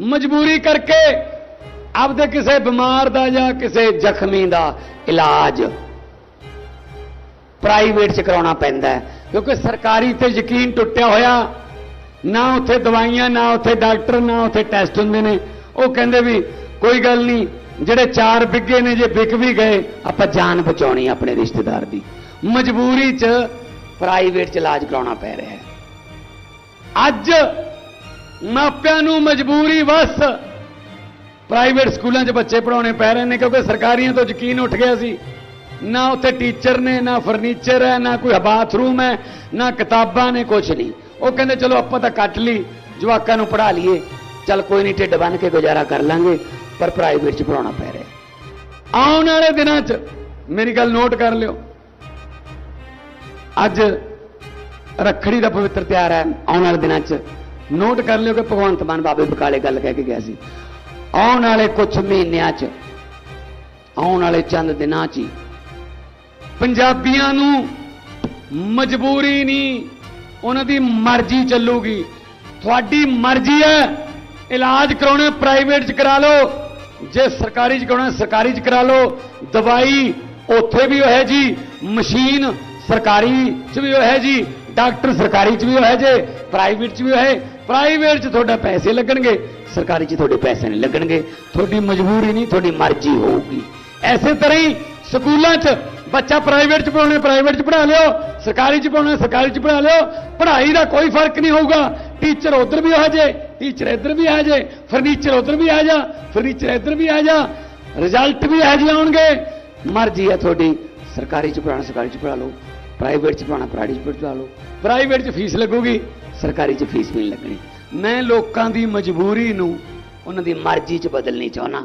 ਮਜਬੂਰੀ ਕਰਕੇ ਆਪਦੇ ਕਿਸੇ ਬਿਮਾਰ ਦਾ ਜਾਂ ਕਿਸੇ ਜ਼ਖਮੀ ਦਾ ਇਲਾਜ ਪ੍ਰਾਈਵੇਟ 'ਚ ਕਰਾਉਣਾ ਪੈਂਦਾ ਕਿਉਂਕਿ ਸਰਕਾਰੀ ਤੇ ਯਕੀਨ ਟੁੱਟਿਆ ਹੋਇਆ, ਨਾ ਉੱਥੇ ਦਵਾਈਆਂ, ਨਾ ਉੱਥੇ ਡਾਕਟਰ, ਨਾ ਉੱਥੇ ਟੈਸਟ ਹੁੰਦੇ ਨੇ। ਉਹ ਕਹਿੰਦੇ ਵੀ ਕੋਈ ਗੱਲ ਨਹੀਂ, ਜਿਹੜੇ ਚਾਰ ਬਿੱਗੇ ਨੇ, ਜੇ ਵਿਕ ਵੀ ਗਏ, ਆਪਾਂ ਜਾਨ ਬਚਾਉਣੀ ਆਪਣੇ ਰਿਸ਼ਤੇਦਾਰ ਦੀ। ਮਜਬੂਰੀ 'ਚ ਪ੍ਰਾਈਵੇਟ 'ਚ ਇਲਾਜ ਕਰਾਉਣਾ ਪੈ ਰਿਹਾ ਹੈ। ਅੱਜ ਮਾਪਿਆਂ ਨੂੰ ਮਜਬੂਰੀ ਵਸ ਪ੍ਰਾਈਵੇਟ ਸਕੂਲਾਂ 'ਚ ਬੱਚੇ ਪੜਾਉਣੇ ਪੈ ਰਹੇ ਨੇ ਕਿਉਂਕਿ ਸਰਕਾਰੀਆਂ ਤੋਂ ਯਕੀਨ ਉੱਠ ਗਿਆ ਸੀ। ਨਾ ਉੱਥੇ ਟੀਚਰ ਨੇ, ਨਾ ਫਰਨੀਚਰ ਹੈ, ਨਾ ਕੋਈ ਬਾਥਰੂਮ ਹੈ, ਨਾ ਕਿਤਾਬਾਂ ਨੇ ਕੁਝ ਨਹੀਂ। ਉਹ ਕਹਿੰਦੇ, ਚਲੋ, ਆਪਾਂ ਤਾਂ ਕੱਟ ਲਈ, ਜਵਾਕਾਂ ਨੂੰ ਪੜਾ ਲਈਏ। ਚਲ, ਕੋਈ ਨਹੀਂ, ਢਿੱਡ ਬੰਨ ਕੇ ਗੁਜ਼ਾਰਾ ਕਰ ਲਾਂਗੇ। ਪਰ ਪ੍ਰਾਈਵੇਟ 'ਚ ਪੜਾਉਣਾ ਪੈ ਰਿਹਾ। ਆਉਣ ਵਾਲੇ ਦਿਨਾਂ 'ਚ ਮੇਰੀ ਗੱਲ ਨੋਟ ਕਰ ਲਿਓ। ਅੱਜ ਰੱਖੜੀ ਦਾ ਪਵਿੱਤਰ ਤਿਉਹਾਰ ਹੈ ਆਉਣ ਵਾਲੇ ਦਿਨਾਂ 'ਚ। ਨੋਟ ਕਰ ਲਿਓ ਕਿ ਭਗਵੰਤ ਮਾਨ ਬਾਬੇ ਬਕਾਲੇ ਗੱਲ ਕਹਿ ਕੇ ਗਿਆ ਸੀ। ਆਉਣ ਵਾਲੇ ਕੁਝ ਮਹੀਨਿਆਂ 'ਚ, ਆਉਣ ਵਾਲੇ ਚੰਦ ਦਿਨਾਂ 'ਚ ਹੀ ਪੰਜਾਬੀਆਂ ਨੂੰ ਮਜਬੂਰੀ ਨਹੀਂ, ਉਹਨਾਂ ਦੀ ਮਰਜ਼ੀ ਚੱਲੂਗੀ। ਤੁਹਾਡੀ ਮਰਜ਼ੀ ਹੈ, ਇਲਾਜ ਕਰਾਉਣਾ ਪ੍ਰਾਈਵੇਟ 'ਚ ਕਰਾ ਲਓ। ਜੇ ਸਰਕਾਰੀ 'ਚ ਕਰਾਉਣਾ, ਸਰਕਾਰੀ 'ਚ ਕਰਾ ਲਓ। ਦਵਾਈ ਉੱਥੇ ਵੀ ਹੈ ਜੀ, ਮਸ਼ੀਨ ਸਰਕਾਰੀ 'ਚ ਵੀ ਹੈ ਜੀ, ਡਾਕਟਰ ਸਰਕਾਰੀ 'ਚ ਵੀ ਹੈ ਜੇ ਪ੍ਰਾਈਵੇਟ 'ਚ ਵੀ ਹੈ ਪ੍ਰਾਈਵੇਟ 'ਚ ਤੁਹਾਡਾ ਪੈਸੇ ਲੱਗਣਗੇ, ਸਰਕਾਰੀ 'ਚ ਤੁਹਾਡੇ ਪੈਸੇ ਨਹੀਂ ਲੱਗਣਗੇ, ਤੁਹਾਡੀ ਮਜਬੂਰੀ ਨਹੀਂ, ਤੁਹਾਡੀ ਮਰਜ਼ੀ ਹੋਊਗੀ। ਐਸੇ ਤਰ੍ਹਾਂ ਹੀ ਸਕੂਲਾਂ 'ਚ ਬੱਚਾ ਪ੍ਰਾਈਵੇਟ 'ਚ ਪੜਾਉਣਾ ਪ੍ਰਾਈਵੇਟ 'ਚ ਪੜਾ ਲਿਓ, ਸਰਕਾਰੀ 'ਚ ਪੜਾਉਣਾ ਸਰਕਾਰੀ 'ਚ ਪੜਾ ਲਿਓ, ਪੜ੍ਹਾਈ ਦਾ ਕੋਈ ਫ਼ਰਕ ਨਹੀਂ ਹੋਊਗਾ। ਟੀਚਰ ਉਧਰ ਵੀ ਆ ਜੇ, ਟੀਚਰ ਇੱਧਰ ਵੀ ਆ ਜਾਏ ਫਰਨੀਚਰ ਉਧਰ ਵੀ ਆ ਜਾ, ਫਰਨੀਚਰ ਇੱਧਰ ਵੀ ਆ ਜਾ, ਰਿਜ਼ਲਟ ਵੀ ਆ ਜੀ ਆਉਣਗੇ। ਮਰਜ਼ੀ ਹੈ ਤੁਹਾਡੀ, ਸਰਕਾਰੀ 'ਚ ਪੜਾਉਣਾ ਸਰਕਾਰੀ 'ਚ ਪੜਾ ਲਓ, ਪ੍ਰਾਈਵੇਟ 'ਚ ਪੜਾਉਣਾ ਪ੍ਰਾਈਵੇਟ 'ਚ ਪੜਾ ਲਓ। ਪ੍ਰਾਈਵੇਟ 'ਚ ਫੀਸ ਲੱਗੂਗੀ। ਸਰਕਾਰੀ 'ਚ ਫੀਸ ਵੀ ਨਹੀਂ ਲੱਗਣੀ। ਮੈਂ ਲੋਕਾਂ ਦੀ ਮਜਬੂਰੀ ਨੂੰ, ਉਹਨਾਂ ਦੀ ਮਰਜ਼ੀ 'ਚ ਬਦਲਣੀ ਚਾਹੁੰਦਾ।